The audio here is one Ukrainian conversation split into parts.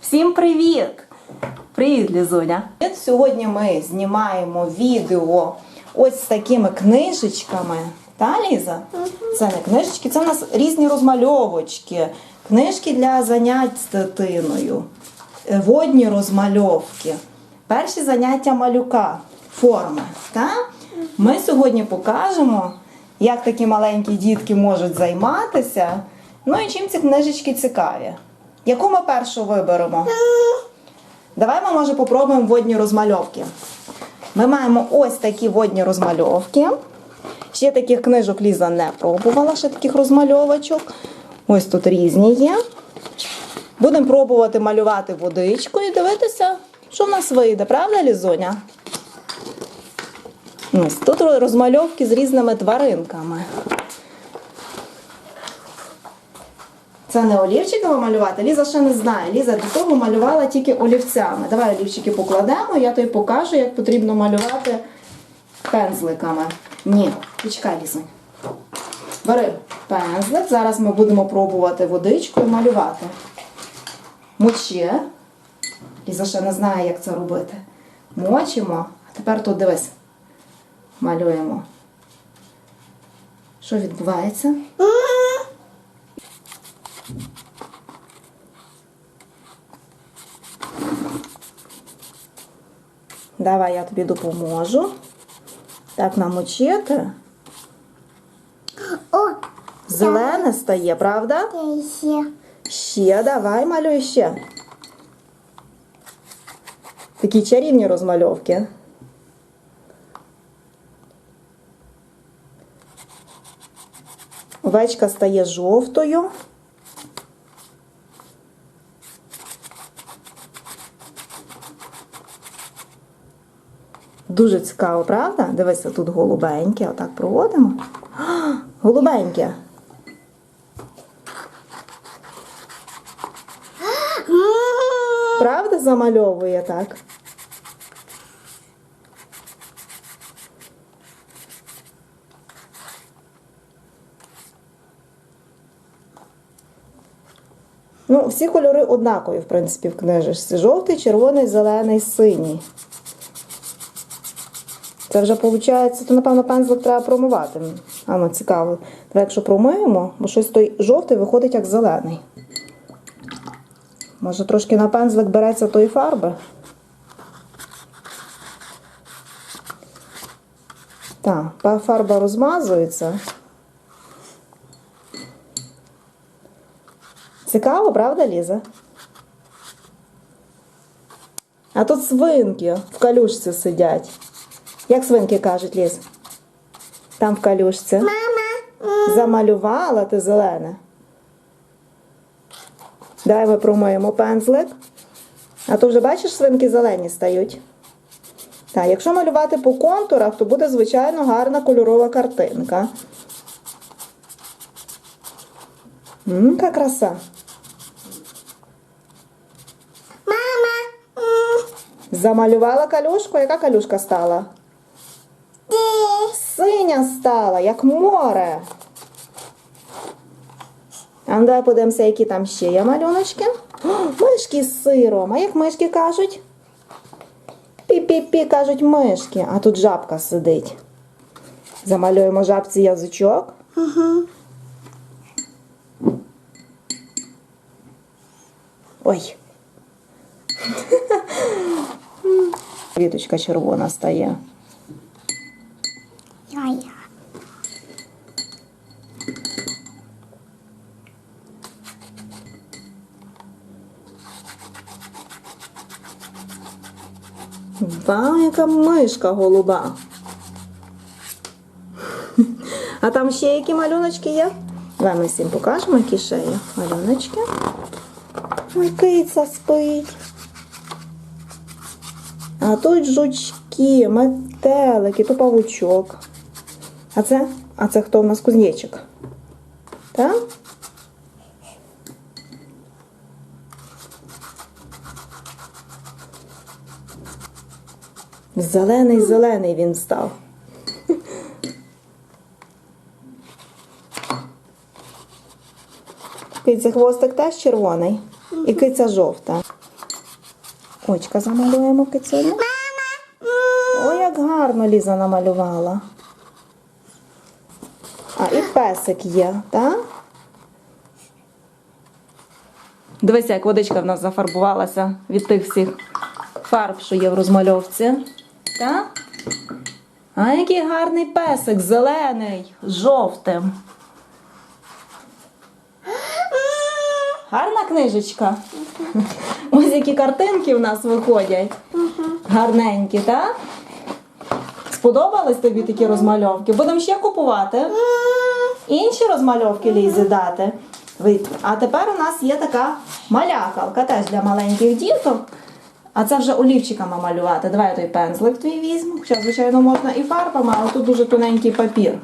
Всім привіт! Привіт, Лізуня! Сьогодні ми знімаємо відео ось з такими книжечками. Та, Ліза? Це не книжечки, це в нас різні розмальовочки, книжки для занять з дитиною, е, водні розмальовки, перші заняття малюка, форми. Та? Ми сьогодні покажемо, як такі маленькі дітки можуть займатися. Ну і чим ці книжечки цікаві. Яку ми першу виберемо? Давай ми, може, попробуємо водні розмальовки. Ми маємо ось такі водні розмальовки. Ще таких книжок Ліза не пробувала, ще таких розмальовочок. Ось тут різні є. Будемо пробувати малювати водичкою і дивитися, що в нас вийде, правда, Лізоня? Ось тут розмальовки з різними тваринками. Це не олівчиками малювати. Ліза ще не знає. Ліза до того малювала тільки олівцями. Давай олівчики покладемо, я тобі покажу, як потрібно малювати пензликами. Ні, почекай, Лізонь. Бери пензлик. Зараз ми будемо пробувати водичкою малювати. Мочи. Ліза ще не знає, як це робити. Мочимо. А тепер тут дивись. Малюємо. Що відбувається? Давай я тобі допоможу. Так намочити. О, Зелене стає, правда? ще. Ще давай малюй ще. Такі чарівні розмальовки. Овечка стає жовтою. Дуже цікаво, правда? Дивися, тут голубеньке. Отак проводимо. Голубеньке. Правда замальовує так? Ну, всі кольори однакові, в принципі, в книжечці. Жовтий, червоний, зелений, синій. Це вже виходить, то, напевно, пензлик треба промивати. А ну, цікаво. Давай, якщо промиємо, бо щось той жовтий виходить як зелений. Може, трошки на пензлик береться тої фарби? Так, фарба розмазується. Цікаво, правда, Ліза? А тут свинки в калюшці сидять. Як свинки кажуть, Ліз? Там в калюшці. Мама, Замалювала ти зелене. Давай ми промиємо пензлик. А то вже бачиш, свинки зелені стають. Так, якщо малювати по контурах, то буде, звичайно, гарна кольорова картинка. М, яка краса. мама, Замалювала калюшку, яка калюшка стала? Синя стала, як море. А ну давай подивимося, які там ще є малюночки. О, мишки з сиром. А як мишки кажуть? Пі-пі-пі, кажуть мишки. А тут жабка сидить. Замалюємо жабці язичок. Угу. Ой. Квіточка червона стає. Вау, яка мишка голуба. А там ще які малюночки є? Давай ми всім покажемо, які ще є малюночки. Ой, киця спить. А тут жучки, метелики, то павучок. А це? А це хто у нас кузнечик? Так? Зелений, зелений він став. Киця хвостик теж червоний. І киця жовта. Очка замалюємо кицюню. Ой, як гарно Ліза намалювала. А, і песик є, так? Дивися, як водичка в нас зафарбувалася від тих всіх фарб, що є в розмальовці. Так? А який гарний песик, зелений, жовтим. Гарна книжечка. Ось які картинки в нас виходять. Гарненькі, так? Сподобались тобі такі розмальовки? Будемо ще купувати. Інші розмальовки лізі дати. А тепер у нас є така малякалка теж для маленьких діток. А це вже олівчиками малювати. Давай я той пензлик твій візьму. Хоча, звичайно, можна і фарбами, але тут дуже тоненький папір.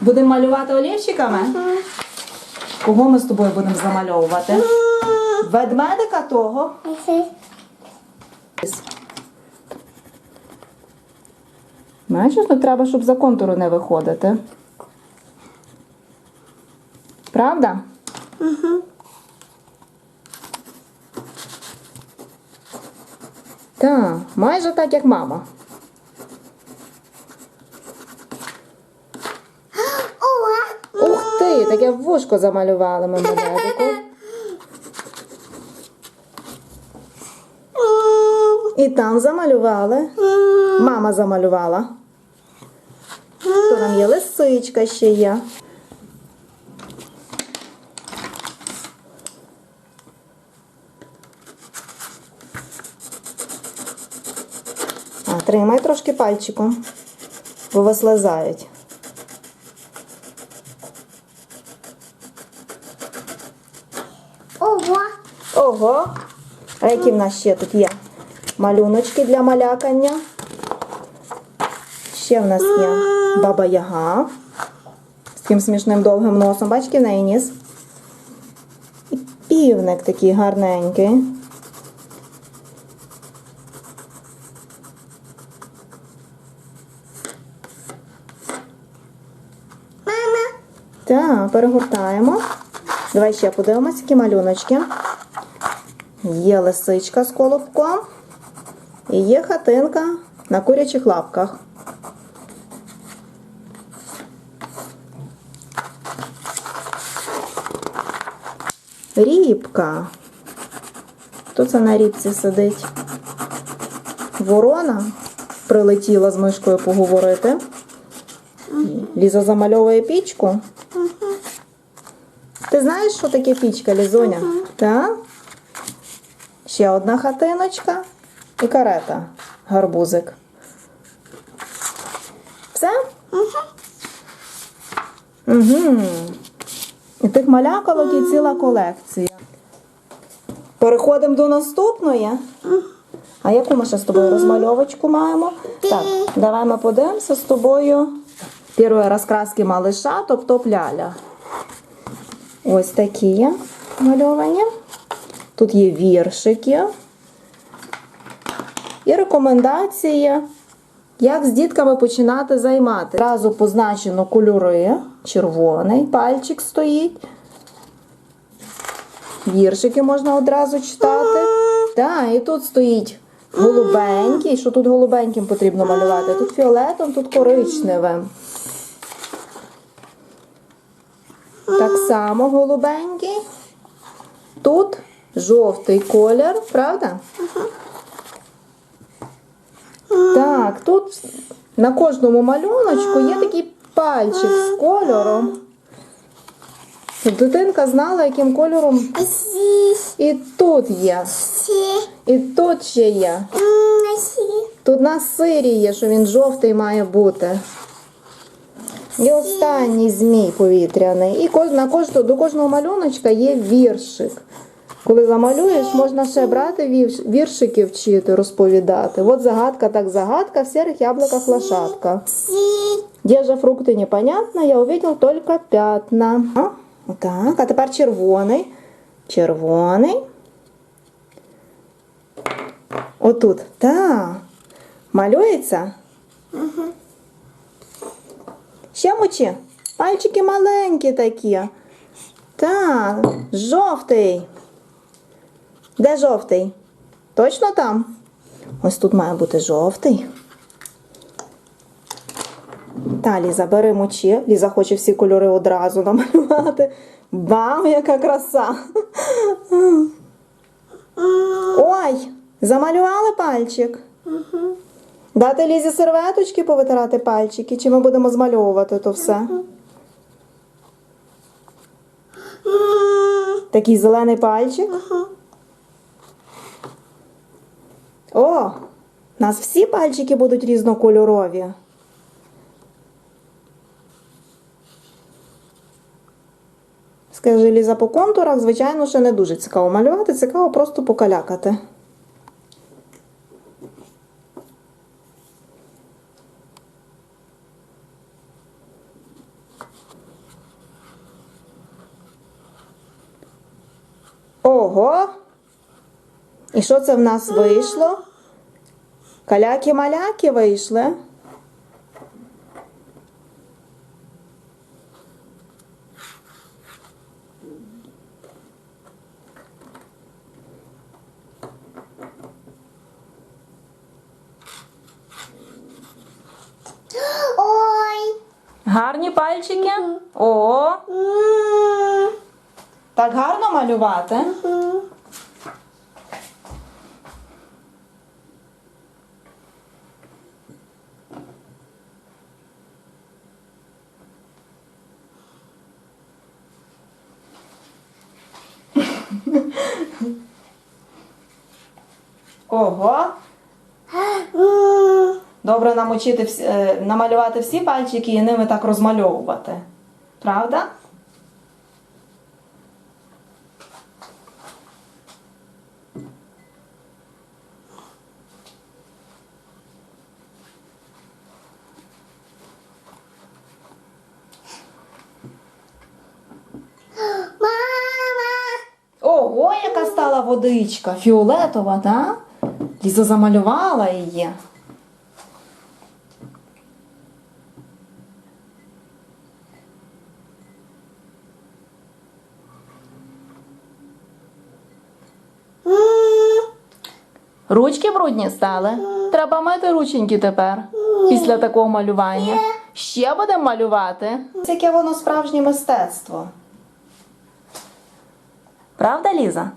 Будемо малювати олівчиками? Кого ми з тобою будемо замальовувати? Ведмедика того. Бачиш, ну треба, щоб за контуру не виходити. Правда? Так, майже так, як мама. Ух ти, таке вушко замалювали ми медведику. І там замалювали. Мама замалювала. То там є лисичка ще є. А, тримай трошки пальчиком, бо вислизають. Ого! Ого! А які в нас ще тут є? Малюночки для малякання. Ще в нас є баба Яга. З таким смішним довгим носом. Бачите, в неї ніс. І півник такий гарненький. Так, перегортаємо. Давай ще подивимось, які малюночки. Є лисичка з колобком. І є хатинка на курячих лапках. Рібка. Хто це на рібці сидить? Ворона прилетіла з мишкою поговорити. Ліза замальовує пічку. Ти знаєш, що таке пічка, Лізоня? Так? Ще одна хатиночка і карета, гарбузик. Все? Угу. І тих малякалок і ціла колекція. Переходимо до наступної. А яку ми ще з тобою розмальовочку маємо? Так, давай ми подивимося з тобою. Первые розкраски малыша, топ-топ ляля. Ось такі є мальовані. Тут є віршики. І рекомендації, як з дітками починати займати. Зразу позначено кольори. Червоний пальчик стоїть. Віршики можна одразу читати. Так, і тут стоїть голубенький. Що тут голубеньким потрібно малювати? Тут фіолетом, тут коричневим. Так само голубенький. Тут жовтий колір, правда? Так, тут на кожному малюночку є такий пальчик з кольором. Дитинка знала, яким кольором і тут є, і тут ще є. Тут на сирі є, що він жовтий має бути. І останній змій повітряний. І на кожного, до кожного малюночка є віршик. Коли замалюєш, можна ще брати вірш- віршики вчити, розповідати. От загадка, так загадка, в серых яблуках лошадка. Где же фрукты непонятно, я увидел только пятна. Так, а тепер червоний. Червоний. Отут. Так. Малюється? Ще мочи. Пальчики маленькі такі. Так, жовтий. Де жовтий? Точно там? Ось тут має бути жовтий. Та, Ліза, бери мочі. Ліза хоче всі кольори одразу намалювати. Вау, яка краса! Ой, замалювали пальчик. Дати Лізі серветочки повитирати пальчики, чи ми будемо змальовувати то все? Такий зелений пальчик. О, у нас всі пальчики будуть різнокольорові. Скажи, Ліза, по контурах, звичайно, ще не дуже цікаво малювати, цікаво просто покалякати. Ого! І що це в нас вийшло? Каляки-маляки вийшли. Гарні пальчики. О. так гарно малювати. Ого. Добре намочити всі, е, намалювати всі пальчики і ними так розмальовувати. Правда? Мама. Ого, яка водичка, фіолетова, так? Ліза замалювала її. Ручки брудні стали. Треба мити рученьки тепер. Після такого малювання. Ще будемо малювати. Яке воно справжнє мистецтво. Правда, Ліза?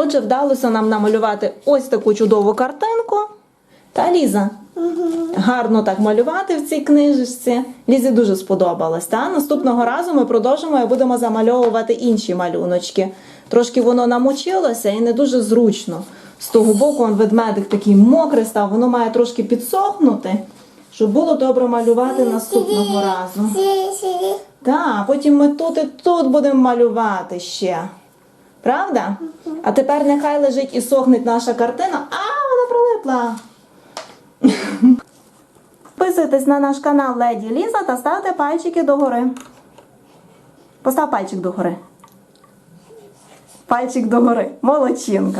Отже, вдалося нам намалювати ось таку чудову картинку. Та Ліза. Гарно так малювати в цій книжечці. Лізі дуже сподобалось. Та? Наступного разу ми продовжимо і будемо замальовувати інші малюночки. Трошки воно намочилося і не дуже зручно. З того боку он ведмедик такий мокрий став, воно має трошки підсохнути, щоб було добре малювати наступного разу. Так, потім ми тут і тут будемо малювати ще. Правда? А тепер нехай лежить і сохне наша картина. А, вона прилипла. Підписуйтесь на наш канал Леді Ліза та ставте пальчики догори. Постав пальчик догори. Пальчик догори. Молодчинка.